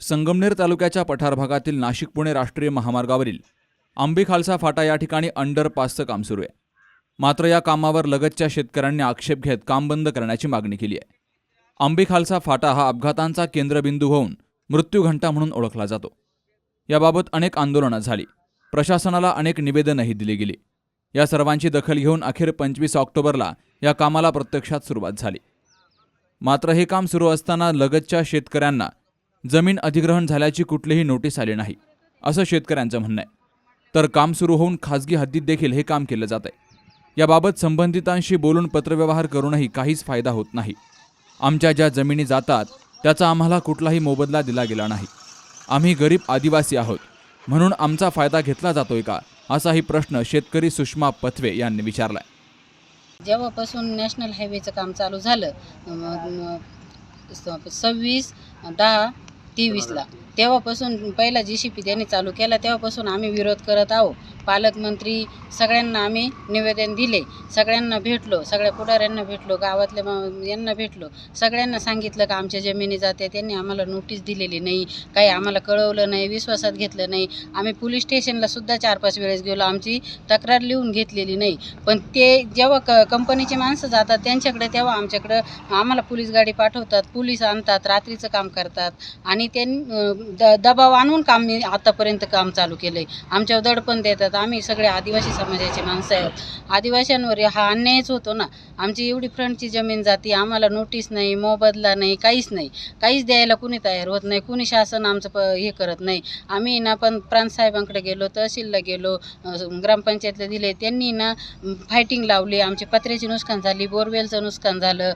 संगमनेर तालुक्याच्या पठार भागातील नाशिक पुणे राष्ट्रीय महामार्गावरील आंबी खालसा फाटा या ठिकाणी अंडरपासचं काम सुरू आहे. मात्र या कामावर लगतच्या शेतकऱ्यांनी आक्षेप घेत काम बंद करण्याची मागणी केली आहे. आंबी खालसा फाटा हा अपघातांचा केंद्रबिंदू होऊन मृत्यूघंटा म्हणून ओळखला जातो. याबाबत अनेक आंदोलनं झाली. प्रशासनाला अनेक निवेदनही दिली गेली. या सर्वांची दखल घेऊन अखेर पंचवीस ऑक्टोबरला या कामाला प्रत्यक्षात सुरुवात झाली. मात्र हे काम सुरू असताना लगतच्या शेतकऱ्यांना जमीन अधिग्रहण झाल्याची कुठलीही नोटीस आली नाही असं शेतकऱ्यांचं म्हणणं आहे. तर काम सुरू होऊन खाजगी हद्दीत देखील हे काम केलं जात आहे याबाबत संबंधितांशी बोलून पत्रव्यवहार करूनही काहीच फायदा होत नाही. आमच्या ज्या जमिनी जातात त्याचा आम्हाला कुठलाही मोबदला दिला गेला नाही. आम्ही गरीब आदिवासी आहोत म्हणून आमचा फायदा घेतला जातोय का असाही प्रश्न शेतकरी सुषमा पथवे यांनी विचारलाय. जेव्हापासून नॅशनल हायवेचं काम चालू झालं सव्वीस दहा तेवीसला तेव्हापासून पहिला जी सी पी त्यांनी चालू केला तेव्हापासून आम्ही विरोध करत आहोत. पालकमंत्री सगळ्यांना आम्ही निवेदन दिले. सगळ्यांना भेटलो सगळ्या पुढाऱ्यांना भेटलो गावातल्या मा- यांना भेटलो. सगळ्यांना सांगितलं का आमच्या जमिनी जाते त्यांनी आम्हाला नोटीस दिलेली नाही. काही आम्हाला कळवलं नाही विश्वासात घेतलं नाही. आम्ही पोलीस स्टेशनला सुद्धा चार पाच वेळेस गेलो आमची तक्रार लिहून घेतलेली नाही. पण ते जेव्हा क कंपनीची माणसं जातात त्यांच्याकडे तेव्हा आमच्याकडं आम्हाला पोलीस गाडी पाठवतात पोलीस आणतात रात्रीचं काम करतात. आणि त्यां द दबाव आणून काम मी आतापर्यंत काम चालू केलं आहे आमच्यावर दडपण देतात आम्ही सगळे आदिवासी समाजाचे माणसं आहोत. आदिवासींवर हा अन्यायच होतो ना. आमची एवढी फ्रंटची जमीन जाती आम्हाला नोटीस नाही मोबदला नाही काहीच नाही. काहीच द्यायला कुणी तयार होत नाही कुणी शासन आमचं प हे करत नाही. आम्ही ना पण प्रांतसाहेबांकडे गेलो तहसीलला गेलो ग्रामपंचायतला दिले. त्यांनी ना फायटिंग लावली. आमची पत्र्याची नुकसान झाली बोरवेलचं नुकसान झालं.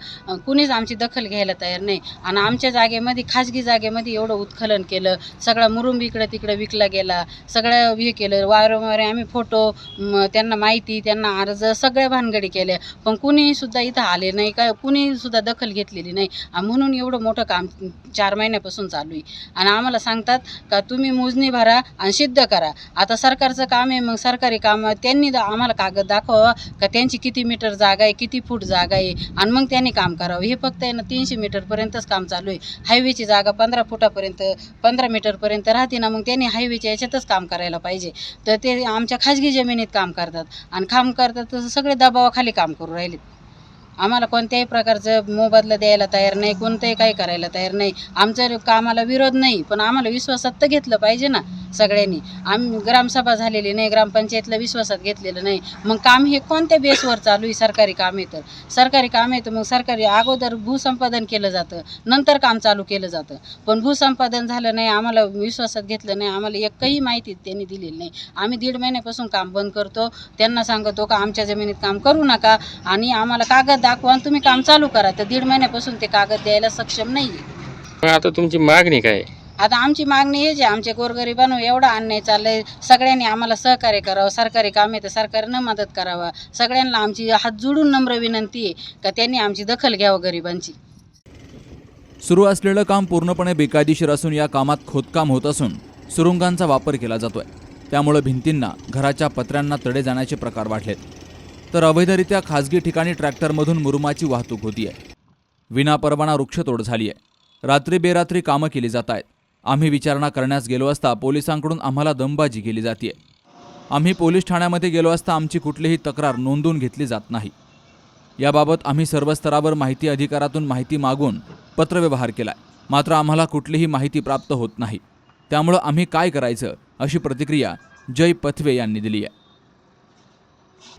कुणीच आमची दखल घ्यायला तयार नाही. आणि आमच्या जागेमध्ये खाजगी जागेमध्ये एवढं उत्खलन केलं. सगळा मुरुंब इकडं तिकडं विकला गेला. सगळं हे केलं. वारंवार आम्ही फोटो त्यांना माहिती त्यांना अर्ज सगळ्या भानगडी केल्या. पण कुणीसुद्धा इथं आले नाही काय कुणीसुद्धा दखल घेतलेली नाही. म्हणून एवढं मोठं काम चार महिन्यापासून चालू आहे. आणि आम्हाला सांगतात का तुम्ही मोजणी भरा आणि सिद्ध करा. आता सरकारचं काम आहे मग सरकारी काम त्यांनी आम्हाला कागद दाखवा का त्यांची किती मीटर जागा आहे किती फूट जागा आहे आणि मग त्यांनी काम करावं. हे फक्त आहे ना तीनशे मीटरपर्यंतच काम चालू आहे. हायवेची जागा पंधरा फुटापर्यंत पंधरा मीटरपर्यंत राहते ना मग त्यांनी हायवेच्या याच्यातच काम करायला पाहिजे. तर ते आमच्या खाजगी जमिनीत काम करतात. आणि काम करतात तसं सगळे दबावाखाली काम करू राहिलेत. आम्हाला कोणत्याही प्रकारचं मोबदला द्यायला तयार नाही कोणतंही काही करायला तयार नाही. आमचं कामाला विरोध नाही पण आम्हाला विश्वासात तर घेतलं पाहिजे ना. सगळ्यांनी. आम्ही ग्रामसभा झालेली नाही ग्रामपंचायतला विश्वासात घेतलेलं नाही. मग काम हे कोणत्या बेसवर चालू आहे सरकारी काम आहे तर? सरकारी काम आहे तर मग सरकारी अगोदर भूसंपादन केलं जातं नंतर काम चालू केलं जातं. पण भूसंपादन झालं नाही आम्हाला विश्वासात घेतलं नाही आम्हाला एकही माहिती त्यांनी दिलेली नाही. आम्ही दीड महिन्यापासून काम बंद करतो. त्यांना सांगतो का आमच्या जमिनीत काम करू नका आणि आम्हाला कागद दाखवा आणि तुम्ही काम चालू करा. तर दीड महिन्यापासून ते कागद द्यायला सक्षम नाही आता तुमची मागणी काय? आहे? आता आमची मागणी हेच आहे आमच्या गोरगरिबांनो एवढा अन्याय चाललंय. सगळ्यांनी आम्हाला सहकार्य करावं. सरकारी काम आहे तर सरकारनं मदत करावं. सगळ्यांना आमची हात जोडून नम्र विनंती आहे का त्यांनी आमची दखल घ्यावं गरिबांची. सुरू असलेलं काम पूर्णपणे बेकायदेशीर असून या कामात खोदकाम होत असून सुरुंगांचा वापर केला जातोय. त्यामुळे भिंतींना घराच्या पत्र्यांना तडे जाण्याचे प्रकार वाढलेत. तर अवैधरित्या खासगी ठिकाणी ट्रॅक्टरमधून मुरुमाची वाहतूक होतीये. विनापरवाना वृक्षतोड झाली आहे रात्री बेरात्री कामं केली जात आहेत आम्ही विचारणा करण्यास गेलो असता पोलिसांकडून आम्हाला दमबाजी केली जाते आम्ही पोलीस ठाण्यामध्ये गेलो असता आमची कुठलीही तक्रार नोंदवून घेतली जात नाही. याबाबत आम्ही सर्व स्तरावर माहिती अधिकारातून माहिती मागून पत्रव्यवहार केलाय. मात्र आम्हाला कुठलीही माहिती प्राप्त होत नाही. त्यामुळं आम्ही काय करायचं अशी प्रतिक्रिया जय पथवे यांनी दिली आहे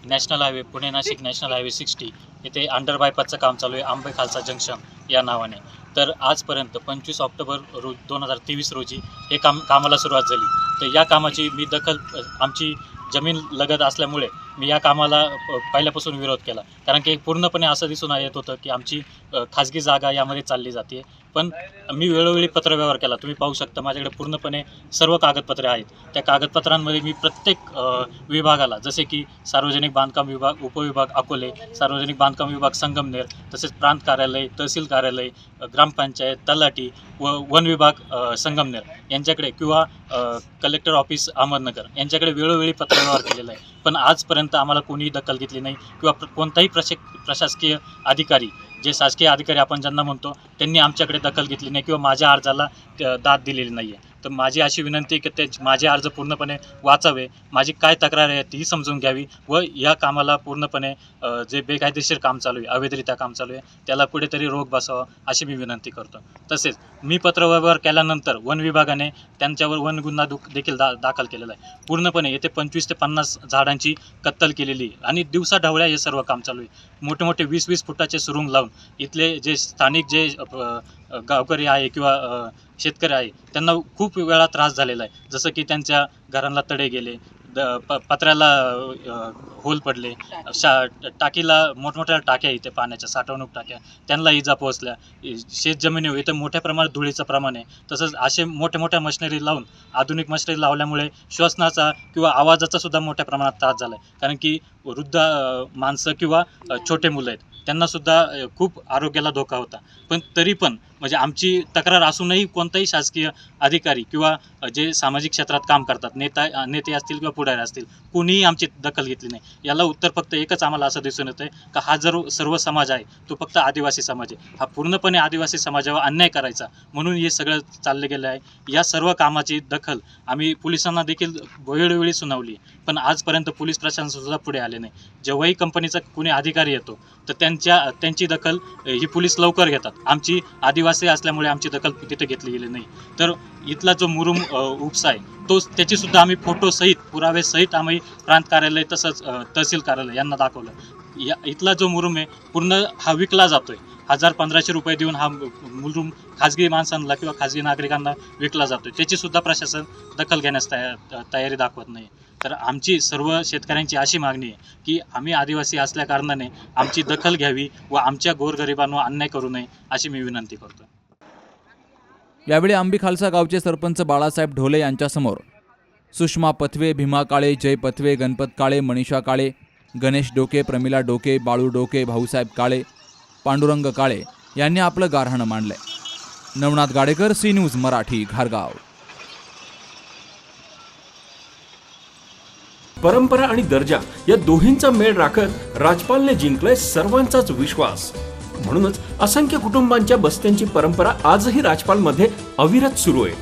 national highway Pune Nashik national highway sixty येथे अंडरबायपासचं काम चालू आहे आंबे खालसा जंक्शन या नावाने. तर आजपर्यंत पंचवीस ऑक्टोबर रोज दोन हजार तेवीस रोजी हे काम कामाला सुरुवात झाली. तर या कामाची मी दखल आमची जमीन लगत असल्यामुळे मी या कामाला पहिल्यापासून विरोध केला. कारण की पूर्णपणे असं दिसून येत होतं की आमची खाजगी जागा यामध्ये चालली जाते. पण मी वेळोवेळी पत्रव्यवहार केला. तुम्ही पाहू शकता माझ्याकडे पूर्णपणे सर्व कागदपत्रे आहेत. त्या कागदपत्रांमध्ये मी प्रत्येक विभागाला जसे की सार्वजनिक बांधकाम विभाग उपविभाग अकोले सार्वजनिक बांधकाम विभाग संगमनेर तसेच प्रांत कार्यालय तहसील कार्यालय ग्रामपंचायत तलाठी व वन विभाग संगमनेर यांच्याकडे किंवा कलेक्टर ऑफिस अहमदनगर यांच्याकडे वेळोवेळी पत्रव्यवहार केलेला आहे. पण आजपर्यंत आम्हाला कोणीही दखल घेतली नाही किंवा प्र कोणताही प्रशासकीय अधिकारी जे शासकीय अधिकारी आपण ज्यांना म्हणतो त्यांनी आमच्याकडे दखल घेतली नाही किंवा माझ्या अर्जाला दाद दिलेली नाही आहे तर माझी अशी विनंती आहे की ते माझे अर्ज पूर्णपणे वाचावे. माझी काय तक्रार आहे ती समजून घ्यावी व या कामाला पूर्णपणे जे बेकायदेशीर काम चालू आहे अवैधरित्या काम चालू आहे त्याला कुठेतरी रोग बसावा अशी मी विनंती करतो. तसेच मी पत्रव्यवहार केल्यानंतर वन विभागाने त्यांच्यावर वन गुन्हा दु देखील दा दाखल केलेला आहे. पूर्णपणे येथे पंचवीस ते पन्नास झाडांची कत्तल केलेली आहे आणि दिवसा ढवळ्या हे सर्व काम चालू आहे. मोठे मोठे वीस वीस फुटाचे सुरुंग लावून इथले जे स्थानिक जे गावकरी आहे किंवा शेतकरी आहे त्यांना खूप वेळा त्रास झालेला आहे. जसं की त्यांच्या घरांना तडे गेले द प पत्र्याला होल पडले शा टाकीला मोठमोठ्या टाक्या इथे पाण्याच्या साठवणूक टाक्या त्यांना इजा पोहोचल्या. शेत जमिनीवर इथं मोठ्या प्रमाणात धुळीचं प्रमाण आहे. तसंच असे मोठ्या मोठ्या मशिनरी लावून आधुनिक मशिनरी लावल्यामुळे श्वसनाचा किंवा आवाजाचा सुद्धा मोठ्या प्रमाणात त्रास झाला आहे कारण की वृद्ध माणसं किंवा छोटे मुलं आहेत त्यांनासुद्धा खूप आरोग्याला धोका होता. पण तरी पण म्हणजे आमची तक्रार असूनही कोणताही शासकीय अधिकारी किंवा जे सामाजिक क्षेत्रात काम करतात नेता नेते असतील किंवा पुढारी असतील कोणीही आमची दखल घेतली नाही. याला उत्तर फक्त एकच आम्हाला असं दिसून येतं आहे का हा जर सर्व समाज आहे तो फक्त आदिवासी समाज आहे. हा पूर्णपणे आदिवासी समाजावर अन्याय करायचा म्हणून हे सगळं चाललं गेलं आहे. या सर्व कामाची दखल आम्ही पोलिसांना देखील वेळोवेळी सुनावली पण आजपर्यंत पोलीस प्रशासनसुद्धा पुढे आले नाही. जेव्हाही कंपनीचा कोणी अधिकारी येतो तर त्यांच्या त्यांची दखल ही पोलीस लवकर घेतात. आमची आदिवासी असल्यामुळे आमची दखल तिथे घेतली गेली नाही. तर इथला जो मुरुम उपसा आहे तो त्याची सुद्धा आम्ही फोटोसहित पुरावेसहित आम्ही प्रांत कार्यालय तसंच तहसील कार्यालय यांना दाखवलं. या इथला जो मुरुम आहे पूर्ण हा विकला जातोय. हजार पंधराशे रुपये देऊन हा मुरुम खाजगी माणसांना किंवा खाजगी नागरिकांना विकला जातो त्याची सुद्धा प्रशासन दखल घेण्यास तया तयारी दाखवत नाही. तर आमची सर्व शेतकऱ्यांची अशी मागणी आहे की आम्ही आदिवासी असल्या कारणाने आमची दखल घ्यावी व आमच्या गोरगरिबांवर अन्याय करू नये अशी मी विनंती करतो. यावेळी आंबी खालसा गावचे सरपंच बाळासाहेब ढोले यांच्यासमोर सुषमा पथवे भीमा काळे जय पथवे गणपत काळे मनीषा काळे गणेश डोके प्रमिला डोके बाळू डोके भाऊसाहेब काळे पांडुरंग काळे यांनी आपलं गारहाणं मांडलंय. नवनाथ गाडेकर सी न्यूज मराठी घारगाव. परंपरा आणि दर्जा या दोन्हींचा मेळ राखत राजपालने जिंकलाय सर्वांचाच विश्वास. म्हणूनच असंख्य कुटुंबांच्या बस्त्यांची परंपरा आजही राजपालमध्ये अविरत सुरू आहे.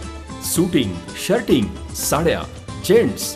सुटिंग शर्टिंग साड्या जेंट्स